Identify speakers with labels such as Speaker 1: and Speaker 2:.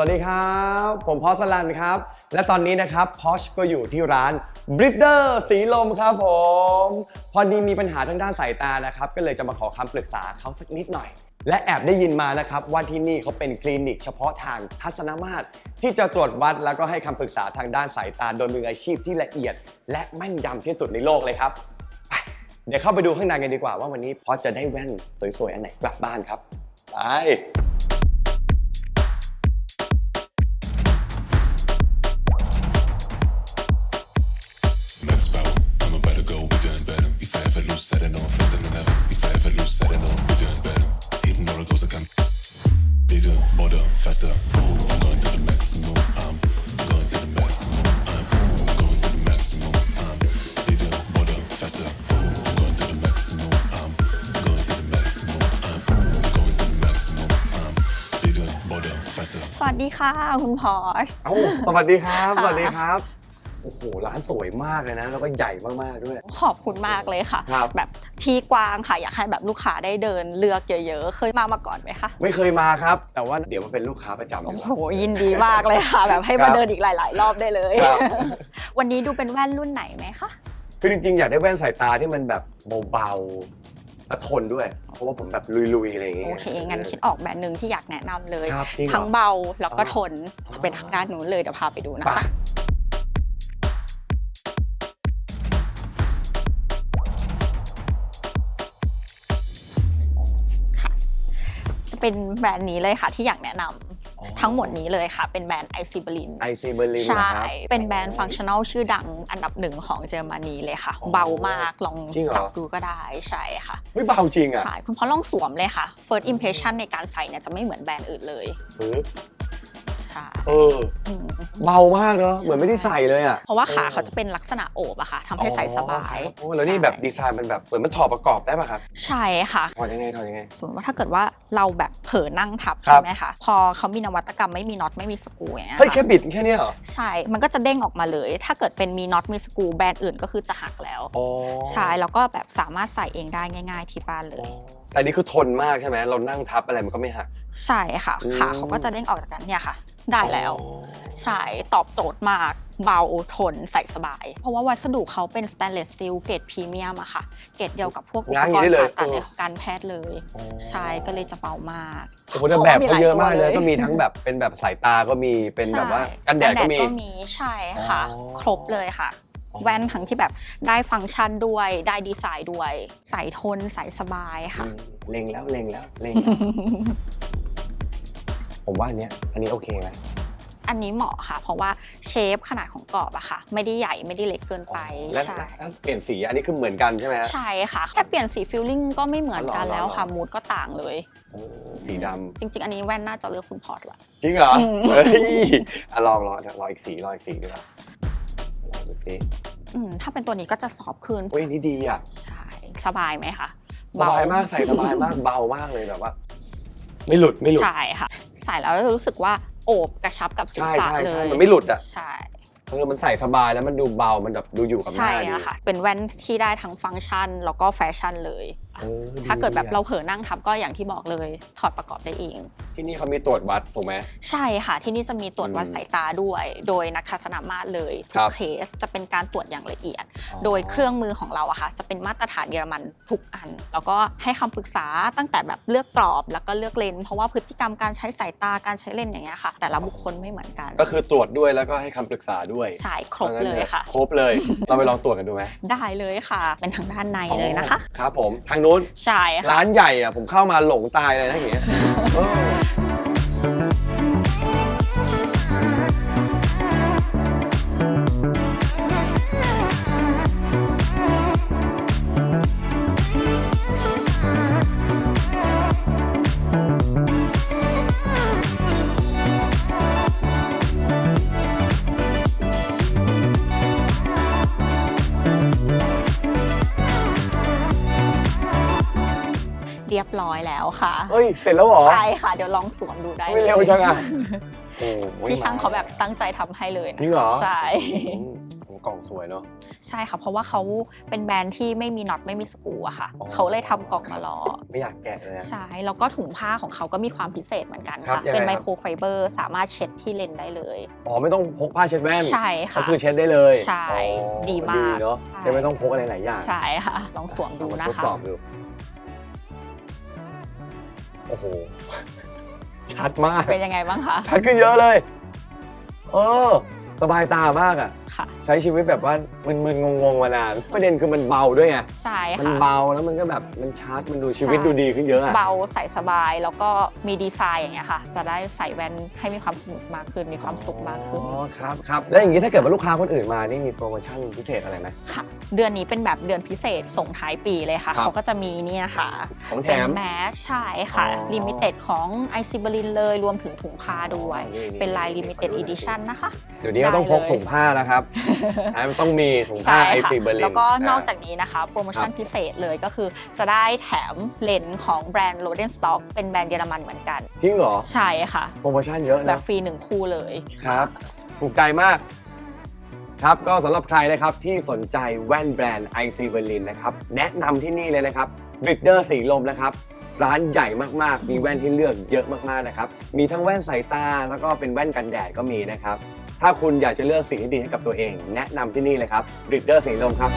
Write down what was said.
Speaker 1: สวัสดีครับ ผมพอสลันครับ และตอนนี้นะครับพอชก็อยู่ที่ร้าน b r i d e r สีลมครับผม พอดีมีปัญหาทางด้านสายตานะครับ ก็เลยจะมาขอคำปรึกษาเขาสักนิดหน่อย และแอบได้ยินมานะครับ ว่าที่นี่เขาเป็นคลินิกเฉพาะทางทัศนมาตร ที่จะตรวจวัดแล้วก็ให้คำปรึกษาทางด้านสายตาโดยมืออาชีพที่ละเอียด และแม่นยำที่สุดในโลกเลยครับไปเดี๋ยวเข้าไปดูข้างในกันดีกว่าว่าวันนี้พอจะได้แว่นสวยๆอันไหนกลับบ้านครับไป
Speaker 2: faster. Ooh, I'm going to the maximum. I'm going to the maximum. I'm ooh, going to the maximum. I'm bigger, bolder, faster. Ooh, I'm going to the maximum. I'm going to the maximum. I'm ooh, going to the maximum. I'm bigger, bolder, faster.
Speaker 3: สวัสดีค่ะ คุณพอช
Speaker 1: เอ้าสวัสดีครับ
Speaker 3: ค่ะ
Speaker 1: สวัสดีครับโอ้โหร้านสวยมากเลยนะ แล้วก็ใหญ่มากๆด้วย
Speaker 3: ขอบคุณมากเลยค่ะ
Speaker 1: ครับ
Speaker 3: แบบที่กว้างค่ะอยากให้แบบลูกค้าได้เดินเลือกเยอะ ๆ เคยมามาก่อนไหมคะ
Speaker 1: ไม่เคยมาครับ แต่ว่าเดี๋ยวมาเป็นลูกค้าประจำดี
Speaker 3: โอ้
Speaker 1: ก
Speaker 3: โห
Speaker 1: ว่า
Speaker 3: ยินดีมากเลยค่ะ แบบให้
Speaker 1: ครั
Speaker 3: มา
Speaker 1: บ
Speaker 3: เดินอีกหลาย ๆ รอบได้เลย
Speaker 1: ครับ
Speaker 3: วันนี้ดูเป็นแว่นรุ่นไหนไหมคะ
Speaker 1: คือจริงๆ อยากได้แว่นสายตาที่มันแบบเบาๆและทนด้วย เพราะว่าผมแบบลุยๆ อะไรอย่างเงี้ย
Speaker 3: โอเค งั้นคิดออกแบรนด์หนึ่งที่อยากแนะนำเลย
Speaker 1: ครับจริงเหรอ
Speaker 3: ทั้งเบาแล้วก็
Speaker 1: อ๋อ
Speaker 3: ทน จะเป็นทางด้านนู้นเลยเดี๋ยวพาไปดูนะ
Speaker 1: ไป
Speaker 3: คะจะ เป็นแบรนด์นี้เลยค่ะที่อยากแนะนำทั้งหมดนี้เลยค่ะ เป็นแบรนด์ไอซิบลิน
Speaker 1: ไอซีเบอร์ลิน
Speaker 3: ใช่
Speaker 1: นะครับ
Speaker 3: เป็นแบรนด์ฟังชั่น a ลชื่อดังอันดับหนึ่งของเยอรมนีเลยค่ะ
Speaker 1: อ๋อ
Speaker 3: เบามากลอง
Speaker 1: จริงเหรอ
Speaker 3: จับดูก็ได้ใช่ค่ะ
Speaker 1: ไม่เบาจริงอะ
Speaker 3: ใช่คุณพ่อลองสวมเลยค่ะ first impression ในการใส่เนี่ยจะไม่เหมือนแบรนด์อื่นเลย
Speaker 1: ปึ๊บ
Speaker 3: ใช่
Speaker 1: เออ
Speaker 3: อืม
Speaker 1: เบามากเนาะเหมือนไม่ได้ใส่เลยอะ
Speaker 3: เพราะว่าขาเขาจะเป็นลักษณะโอบอะค่ะทำให้ใส่สบาย
Speaker 1: อ๋อครับโอ้แล้วนี่แบบดีไซน์มันแบบเหมือนมันถอดประกอบได้ป่ะครับ
Speaker 3: ใช่ค่ะ
Speaker 1: ถอดยังไงถอดยังไง
Speaker 3: สมมติว่าถ้าเกิดว่าเราแบบเผลอนั่งทับ
Speaker 1: ครั
Speaker 3: ใช่
Speaker 1: บ
Speaker 3: ไหมคะพอเขามีนวัตกรรมไม่มีน็อตไม่มีสกรูอย่างเงี้ย
Speaker 1: เฮ้ยแค่
Speaker 3: ค่ะ
Speaker 1: บิดแค่เนี้ยเหรอ
Speaker 3: ใช่ มันก็จะเด้งออกมาเลย ถ้าเกิดเป็นมีน็อตมีสกรูแบรนด์อื่นก็คือจะหักแล้ว
Speaker 1: อ๋อ
Speaker 3: ใช่แล้วก็แบบสามารถใส่เองได้ง่าย ๆ ที่บ้านเลย
Speaker 1: แต่นี่คือทนมากใช่ไหมเรานั่งทับอะไรมันก็ไม่หัก
Speaker 3: ใช่ค่ะ
Speaker 1: อืม
Speaker 3: ขาเขาก็จะเด้งออกจากกันเนี่ยค่ะ ได้แล้ว
Speaker 1: อ๋อ
Speaker 3: ใช่ตอบโจทย์มาก เบาทนใส่สบาย เพราะว่าวัสดุเขาเป็นสแตนเลสสตีลเกรดพรีเมียมอะค่ะ เกรดเดียวกับพวกอุป
Speaker 1: ง้าง
Speaker 3: ก
Speaker 1: อย่าง
Speaker 3: ร
Speaker 1: นี้
Speaker 3: ณ์
Speaker 1: เลย
Speaker 3: ผ่าตัด
Speaker 1: เออ
Speaker 3: ในการแพทย์เลย
Speaker 1: อ๋อ
Speaker 3: ใช่ก็เลยจะเบามาก
Speaker 1: โอ้โหแต่แบบเขาเยอะมากเลย
Speaker 3: พระว่
Speaker 1: ก็มีทั้งแบบเป็นแบบสายตาก็มีเป็นแบบว่า
Speaker 3: ใช่
Speaker 1: กันแดดก็มี
Speaker 3: มี ใช่ค่ะ
Speaker 1: อ๋อ
Speaker 3: ครบเลยค่ะ แว่นทั้งที่แบบได้ฟังก์ชันด้วยได้ดีไซน์ด้วย ใส่ทนใส่สบายค่ะ
Speaker 1: อืมเล็งแล้วเล็งแล้วเล็งแล้ว ผมว่าอันเนี้ยอันนี้โอเคไหม
Speaker 3: อันนี้เหมาะค่ะ เพราะว่าเชฟขนาดของกรอบอะค่ะ ไม่ได้ใหญ่ไม่ได้เล็กเกินไป
Speaker 1: แล้ว
Speaker 3: ใช่
Speaker 1: แล้วเปลี่ยนสีอันนี้คือเหมือนกันใช่ไหมฮะ
Speaker 3: ใช่ค่ะแค่เปลี่ยนสีฟิลลิ่งก็ไม่เหมือนกัน
Speaker 1: อ๋อเหรอ
Speaker 3: แล้วค่ะ
Speaker 1: เหรอ
Speaker 3: มูดก็ต่างเลย
Speaker 1: โอ้สีดำ
Speaker 3: จริง ๆ อันนี้แว่นน่าจะเลือกคุณพอร์ตละ
Speaker 1: จริงเหรอ
Speaker 3: อืม
Speaker 1: เฮ้ยอะลองลองเดี๋ยวลองอีกสีลองอีกสีดีกว่าลองดูสิ
Speaker 3: อืมถ้าเป็นตัวนี้ก็จะซอฟต์ขึ้น
Speaker 1: เฮ้ยอันนี่ดีอะ
Speaker 3: ใช่สบายไหมคะ
Speaker 1: สบายมากใส่สบายมากเบามากเลยแบบว่า ไม่หลุดไม่หลุด
Speaker 3: ใช่ค่ะ ใส่แล้วรู้สึกว่าโอบกระชับกับศีร
Speaker 1: ใช่
Speaker 3: ษะ
Speaker 1: ใช่
Speaker 3: เล
Speaker 1: ใช่
Speaker 3: ย
Speaker 1: มันไม่หลุดอะ
Speaker 3: ใช่
Speaker 1: เออมันใส่สบายแล้วมันดูเบา มันแบบดูอยู่กับห
Speaker 3: ใช่
Speaker 1: น้าดี
Speaker 3: อะค่ะ เป็นแว่นที่ได้ทั้งฟังก์ชัน แล้วก็แฟชั่นเลย
Speaker 1: ออ
Speaker 3: ถ้าเกิดแบบ
Speaker 1: อะ
Speaker 3: เราเผลอนั่งทับก็อย่างที่บอกเลย ถอดประกอบได้เอง
Speaker 1: ที่นี่เขามีตรวจวัดถูกไหม
Speaker 3: ใช่ค่ะ ที่นี่จะมีตรวจวัด
Speaker 1: อืม
Speaker 3: สายตาด้วย โดยนักทัศนมาตรเลย
Speaker 1: ค
Speaker 3: ทุ
Speaker 1: รั
Speaker 3: ก
Speaker 1: บ
Speaker 3: เคสจะเป็นการตรวจอย่างละเอียด
Speaker 1: อ๋อ
Speaker 3: โดยเครื่องมือของเราอะค่ะจะเป็นมาตรฐานเยอรมันทุกอัน แล้วก็ให้คำปรึกษาตั้งแต่แบบเลือกกรอบแล้วก็เลือกเลนส์เพราะว่าพฤติกรรมการใช้สายตาการใช้เลนส์อย่างเงี้ยค่ะ แต่ละบุคคลไม่เหมือนกัน
Speaker 1: ก็คือตรวจด้วยแล้วก็ให้คำปรึกษาด้วย
Speaker 3: ใช่ครบเลยค่ะ
Speaker 1: ครบเลย เราไปลองตรวจกันดูไหม
Speaker 3: ได้เลยค่ะ เป็นทางด้านในเลยนะคะ
Speaker 1: ครับผมทางนู้น
Speaker 3: ใช่ค่ะ
Speaker 1: ร้านใหญ่อะผมเข้ามาหลงตายเลยนะอย่างเงี้ย
Speaker 3: รียบร้อยแล้วค่ะ
Speaker 1: เฮ้ย เสร็จแล้วเหรอ
Speaker 3: ใช่ค่ะ เดี๋ยวลองสวมดูได้
Speaker 1: ไม่เร็วจังอะโอ้ย
Speaker 3: พี่ช่างเขาแบบตั้งใจทำให้เลยนะ
Speaker 1: จริงเหรอ
Speaker 3: ใช่
Speaker 1: อืมโอ้กล่องสวยเนาะ
Speaker 3: ใช่ค่ะ เพราะว่าเขาเป็นแบรนด์ที่ไม่มีน็อตไม่มีสกรูอะค่ะ
Speaker 1: อ๋อ
Speaker 3: เขาเลยทำกล่องมาล้อ
Speaker 1: ไม่อยากแกะเลยอะ
Speaker 3: ใช่ แล้วก็ถุงผ้าของเขาก็มีความพิเศษเหมือนกัน
Speaker 1: ครับ
Speaker 3: ค่ะ
Speaker 1: ยังไง
Speaker 3: เป็น
Speaker 1: ครับ
Speaker 3: ไมโครไฟเบอร์สามารถเช็ดที่เลนส์ได้เลย
Speaker 1: อ๋อไม่ต้องพกผ้าเช็ดแว่น
Speaker 3: ใช่
Speaker 1: ก็
Speaker 3: ค่ะ
Speaker 1: คือเช็ดได้เลย
Speaker 3: ใช่
Speaker 1: อ๋อ
Speaker 3: ดีมาก
Speaker 1: เนาะ
Speaker 3: ใช่
Speaker 1: จะไม่ต้องพกอะไรหลายอย่าง
Speaker 3: ใช่ค่ะ ลองสวมดู
Speaker 1: เอามา
Speaker 3: นะ
Speaker 1: ทด
Speaker 3: คะ
Speaker 1: สอบดู โอ้โห ชัดมาก
Speaker 3: เป็นยังไงบ้างคะ
Speaker 1: ชัดขึ้นเยอะเลย เออ สบายตามากอะ
Speaker 3: ค่ะ
Speaker 1: ใช้ชีวิตแบบว่ามึนๆงงๆมานานประเด็นคือมันเบาด้วยไง
Speaker 3: ใช่
Speaker 1: มัน
Speaker 3: ค่ะ
Speaker 1: เบาแล้วมันก็แบบมันชัดมันดูชีวิต
Speaker 3: ใช่
Speaker 1: ดูดีขึ้นเยอะอะ
Speaker 3: เบาใส่สบายแล้วก็มีดีไซน์อย่างเงี้ยค่ะ จะได้ใส่แว่นให้มีความสนุกมากขึ้น มีความสุขมากขึ้น
Speaker 1: อ๋อครับครับแล้วอย่างนี้ถ้าเกิดว่าลูกค้าคนอื่นมานี่มีโปรโมชั่นพิเศษอะไรไหม
Speaker 3: ค่ะ เดือนนี้เป็นแบบเดือนพิเศษส่งท้ายปีเลยค่ะ
Speaker 1: ครับ
Speaker 3: เขาก็จะมีเนี่ยค่ะ
Speaker 1: ของแถ
Speaker 3: เป็น
Speaker 1: ม
Speaker 3: แมสใช่ค่ะ
Speaker 1: อ๋อ
Speaker 3: ลิมิเต็ดของไอซิบลินเลยรวมถึงถุงผ้าด้วย
Speaker 1: อ๋อนี่ๆ
Speaker 3: เป็นลายลิมิเต็ด
Speaker 1: ขอดู
Speaker 3: อี
Speaker 1: หน่อย
Speaker 3: ดิ
Speaker 1: สิ
Speaker 3: ชันนะคะ
Speaker 1: เดี๋ยวนี้ก็ต้องพก
Speaker 3: ได้เลย
Speaker 1: ถุงผ้าแล้วครับอะมันต้องมีถุงผ้า
Speaker 3: ใช่
Speaker 1: ไอ
Speaker 3: ค่ะ
Speaker 1: ซีเบอร์ลิน
Speaker 3: แล้วก็นอกจากนี้นะคะโปรโมชั่นพิเศษเลยก็คือจะได้แถมเลนส์ของแบรนด์ Roden Stock เป็นแบรนด์เยอรมันเหมือนกัน
Speaker 1: จริงเหรอ
Speaker 3: ใช่ค่ะ
Speaker 1: โปรโมชั่นเยอะ
Speaker 3: แบ
Speaker 1: นะ
Speaker 3: บฟรีหนึ่งคู่เลย
Speaker 1: ครับถูกใจมาก ครับก็สำหรับใครนะครับที่สนใจแว่นแบรนด์ IC Berlin นะครับแนะนำที่นี่เลยนะครับบิกเดอร์สีลมนะครับร้านใหญ่มากๆ มีแว่นที่เลือกเยอะมากๆนะครับ มีทั้งแว่นสายตา แล้วก็เป็นแว่นกันแดดก็มีนะครับ ถ้าคุณอยากจะเลือกสิ่งที่ดีให้กับตัวเอง แนะนำที่นี่เลยครับริดเดอร์สีลมครับ